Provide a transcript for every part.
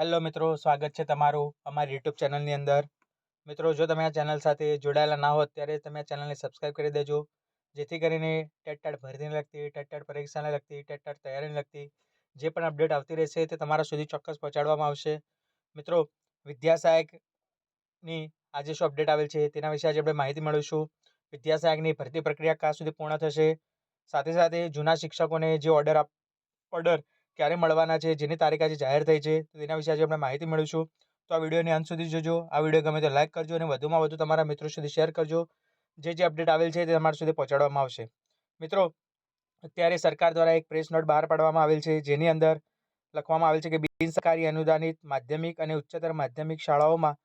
Hello મિત્રો, સ્વાગત છે તમારું અમારી યુટ્યુબ ચેનલની અંદર. મિત્રો, જો તમે આ ચેનલ સાથે જોડાયેલા ના હો ત્યારે તમે આ ચેનલને સબસ્ક્રાઈબ કરી દેજો. જેથી કરીને ટેટ ટાટ ભરતીને લગતી, ટેટ ટાટ પરીક્ષાને લગતી, ટેટ ટાટ તૈયારીને લગતી, જે પણ અપડેટ આવતી રહેશે, તે તમારા સુધી ચોક્કસ પહોંચાડવામાં આવશે. મિત્રો વિદ્યા સહાયકની આજે શું અપડેટ આવેલ છે, તેના વિશે આજે આપણે માહિતી મેળવીશું વિદ્યા સહાયકની ભરતી પ્રક્રિયા ક્યાં સુધી પૂર્ણ થશે. સાથે સાથે જૂના શિક્ષકોને જે ઓર્ડર આપ ઓર્ડર ક્યારે મળવાના છે, જેની તારીખ આજે જાહેર થઈ છે, તો તેના વિશે આજે આપણે માહિતી મેળવીશું. તો આ વિડીયોને અંત સુધી જોજો. આ વીડિયો ગમે તો લાઈક કરજો અને વધુમાં વધુ તમારા મિત્રો સુધી શેર કરજો. જે જે અપડેટ આવેલ છે તે તમારા સુધી પહોંચાડવામાં આવશે. મિત્રો, અત્યારે સરકાર દ્વારા એક પ્રેસ નોટ બહાર પાડવામાં આવેલ છે, જેની અંદર લખવામાં આવેલ છે કે બિન સરકારી અનુદાનિત માધ્યમિક અને ઉચ્ચતર માધ્યમિક શાળાઓમાં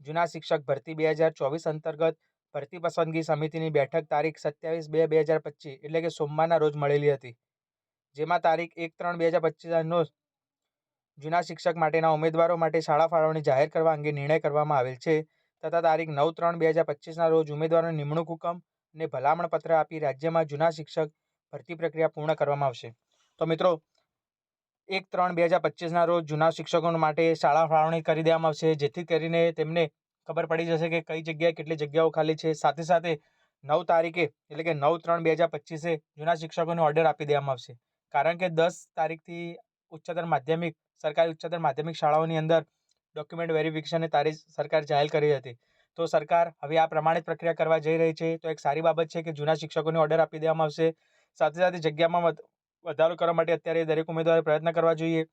જૂના શિક્ષક ભરતી બે હજાર ચોવીસ અંતર્ગત ભરતી પસંદગી સમિતિની બેઠક તારીખ સત્યાવીસ બે બે હજાર પચીસ, એટલે કે સોમવારના રોજ મળેલી હતી. જેમાં તારીખ એક ત્રણ બે હજાર પચીસનો જૂના શિક્ષક માટેના ઉમેદવારો માટે શાળા ફાળવણી જાહેર કરવા અંગે નિર્ણય કરવામાં આવેલ છે. તથા તારીખ નવ ત્રણ બે હજાર પચીસના રોજ ઉમેદવારોને નિમણૂક હુકમ અને ભલામણ પત્ર આપી રાજ્યમાં જૂના શિક્ષક ભરતી પ્રક્રિયા પૂર્ણ કરવામાં આવશે. તો મિત્રો, એક ત્રણ બે હજાર પચીસના રોજ જૂના શિક્ષકો માટે શાળા ફાળવણી કરી દેવામાં આવશે. જેથી કરીને તેમને ખબર પડી જશે કે કઈ જગ્યાએ કેટલી જગ્યાઓ ખાલી છે. સાથે સાથે નવ તારીખે, એટલે કે નવ ત્રણ બે હજાર પચીસે જૂના શિક્ષકોને ઓર્ડર આપી દેવામાં આવશે. કારણ કે દસ તારીખથી ઉચ્ચતર માધ્યમિક, સરકારી ઉચ્ચતર માધ્યમિક શાળાઓની અંદર ડોક્યુમેન્ટ વેરિફિકેશનની તારીખ સરકાર જાહેર કરી હતી. તો સરકાર હવે આ પ્રમાણિત પ્રક્રિયા કરવા જઈ રહી છે. તો એક સારી બાબત છે કે જૂના શિક્ષકોને ઓર્ડર આપી દેવામાં આવશે. સાથે સાથે જગ્યામાં વધારો કરવા માટે અત્યારે દરેક ઉમેદવારે પ્રયત્ન કરવા જોઈએ.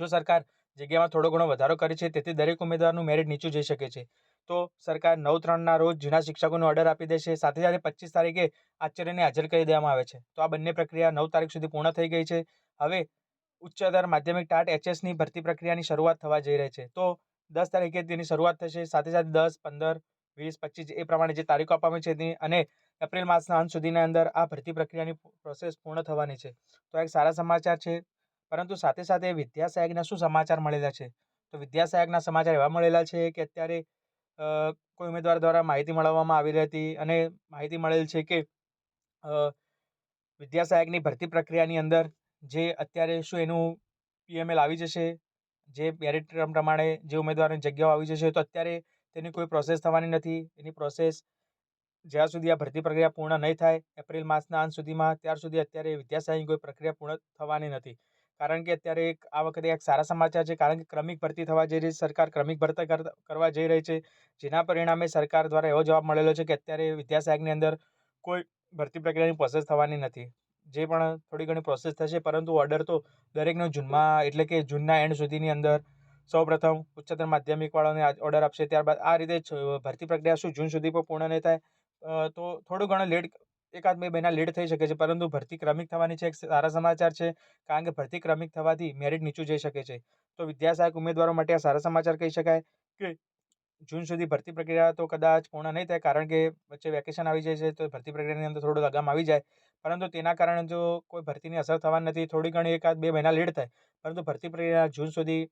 જો સરકાર જગ્યામાં થોડો ઘણો વધારો કરે છે, તેથી દરેક ઉમેદવારનું મેરિટ નીચું જઈ શકે છે. તો સરકાર નવ ત્રણના રોજ જૂના શિક્ષકોને ઓર્ડર આપી દેશે. સાથે સાથે પચીસ તારીખે આચાર્યને હાજર કરી દેવામાં આવે છે. તો આ બંને પ્રક્રિયા નવ તારીખ સુધી પૂર્ણ થઈ ગઈ છે. હવે ઉચ્ચતર માધ્યમિક ટાટ એચએસની ભરતી પ્રક્રિયાની શરૂઆત થવા જઈ રહી છે. તો દસ તારીખે તેની શરૂઆત થશે. સાથે સાથે દસ, પંદર, વીસ, પચીસ એ પ્રમાણે જે તારીખો આપવામાં છે તેની અને એપ્રિલ માસના અંત સુધીના અંદર આ ભરતી પ્રક્રિયાની પ્રોસેસ પૂર્ણ થવાની છે. તો એક સારા સમાચાર છે. પરંતુ સાથે સાથે વિદ્યા સહાયકના શું સમાચાર મળેલા છે? તો વિદ્યા સહાયકના સમાચાર એવા મળેલા છે કે અત્યારે કોઈ ઉમેદવાર દ્વારા માહિતી મળવામાં આવી રહી હતી અને માહિતી મળેલ છે કે વિદ્યા સહાયકની ભરતી પ્રક્રિયાની અંદર જે અત્યારે શું એનું પીએમએલ આવી જશે, જે મેરિટ પ્રમાણે જે ઉમેદવારની જગ્યાઓ આવી જશે, તો અત્યારે તેની કોઈ પ્રોસેસ થવાની નથી. એની પ્રોસેસ જ્યાં સુધી આ ભરતી પ્રક્રિયા પૂર્ણ નહીં થાય, એપ્રિલ માસના અંત સુધીમાં, ત્યાર સુધી અત્યારે વિદ્યાસાયની કોઈ પ્રક્રિયા પૂર્ણ થવાની નથી. કારણ કે અત્યારે એક, આ વખતે એક સારા સમાચાર છે. કારણ કે ક્રમિક ભરતી થવા જઈ રહી સરકાર ક્રમિક ભરતી કરવા જઈ રહી છે. જેના પરિણામે સરકાર દ્વારા એવો જવાબ મળેલો છે કે અત્યારે વિદ્યાસાયકની અંદર કોઈ ભરતી પ્રક્રિયાની પ્રોસેસ થવાની નથી. જે પણ થોડી ઘણી પ્રોસેસ થશે, પરંતુ ઓર્ડર તો દરેકનો જૂનમાં, એટલે કે જૂનના એન્ડ સુધીની અંદર સૌપ્રથમ ઉચ્ચતર માધ્યમિકવાળાને ઓર્ડર આપશે. ત્યારબાદ આ રીતે ભરતી પ્રક્રિયા શું જૂન સુધી પણ પૂર્ણ નહીં થાય તો થોડું ઘણું લેટ એકાદ બે મહિના લેટ થઈ શકે છે, પરંતુ ભરતી ક્રમિક થવાની છે, એક સારા સમાચાર છે, કારણ કે ભરતી ક્રમિક થવાથી મેરિટ નીચું જઈ શકે છે. તો વિદ્યાસહાયક ઉમેદવારો માટે આ સારા સમાચાર કહી શકાય કે જૂન સુધી ભરતી પ્રક્રિયા તો કદાચ પૂર્ણ નહીં થાય, કારણ કે વચ્ચે વેકેશન આવી જાય છે, તો ભરતી પ્રક્રિયાની અંદર થોડું લગામ આવી જાય. પરંતુ તેના કારણે જો કોઈ ભરતીની અસર થવાની નથી, થોડી ઘણી એકાદ બે મહિના લેટ થાય, પરંતુ ભરતી પ્રક્રિયા જૂન સુધી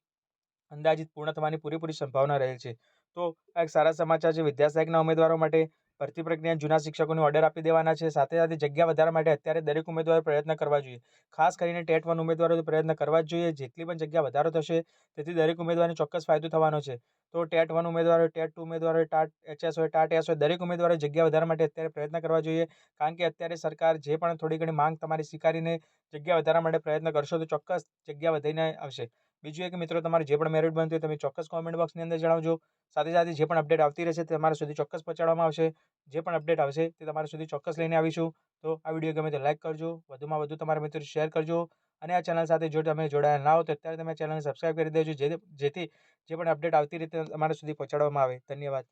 અંદાજિત પૂર્ણ થવાની પૂરેપૂરી સંભાવના રહે છે. તો આ એક સારા સમાચાર છે, વિદ્યાસહાયકના ઉમેદવારો માટે ભરતી પ્રક્રિયા જૂના શિક્ષકોને ઓર્ડર આપી દેવાના છે. સાથે સાથે જગ્યા વધારવા માટે અત્યારે દરેક ઉમેદવાર પ્રયત્ન કરવા જોઈએ. ખાસ કરીને ટેટ વન ઉમેદવારો પ્રયત્ન કરવા જ જોઈએ. જેટલી પણ જગ્યા વધારો થશે, તેથી દરેક ઉમેદવારને ચોક્કસ ફાયદો થવાનો છે. તો ટેટ વન ઉમેદવારો ટેટ ટુ ઉમેદવારો ટાટ એચએસ હોય ટાટ એસ હોય દરેક ઉમેદવારો જગ્યા વધારવા માટે અત્યારે પ્રયત્ન કરવા જોઈએ. કારણ કે અત્યારે સરકાર જે પણ થોડી ઘણી માંગ તમારી સ્વીકારીને જગ્યા વધારવા માટે પ્રયત્ન કરશો, તો ચોક્કસ જગ્યા વધીને આવશે. બીજું એક મિત્રો, તમારે જે પણ મેરિટ બનતું હોય તમે ચોક્કસ કોમેન્ટ બોક્સની અંદર જણાવજો. સાથે સાથે જે પણ અપડેટ આવતી રહેશે તે તમારા સુધી ચોક્કસ પહોંચાડવામાં આવશે. જે પણ અપડેટ આવશે તે તમારા સુધી ચોક્કસ લઈને આવીશું. તો આ વીડિયો ગમે તો લાઈક કરજો, વધુમાં વધુ તમારા મિત્રો શેર કરજો. અને આ ચેનલ સાથે જો તમે જોડાયા ના હો તો અત્યારે તમે ચેનલને સબસ્ક્રાઈબ કરી દેજો. જેથી જે પણ અપડેટ આવતી રીતે તમારા સુધી પહોંચાડવામાં આવે. ધન્યવાદ.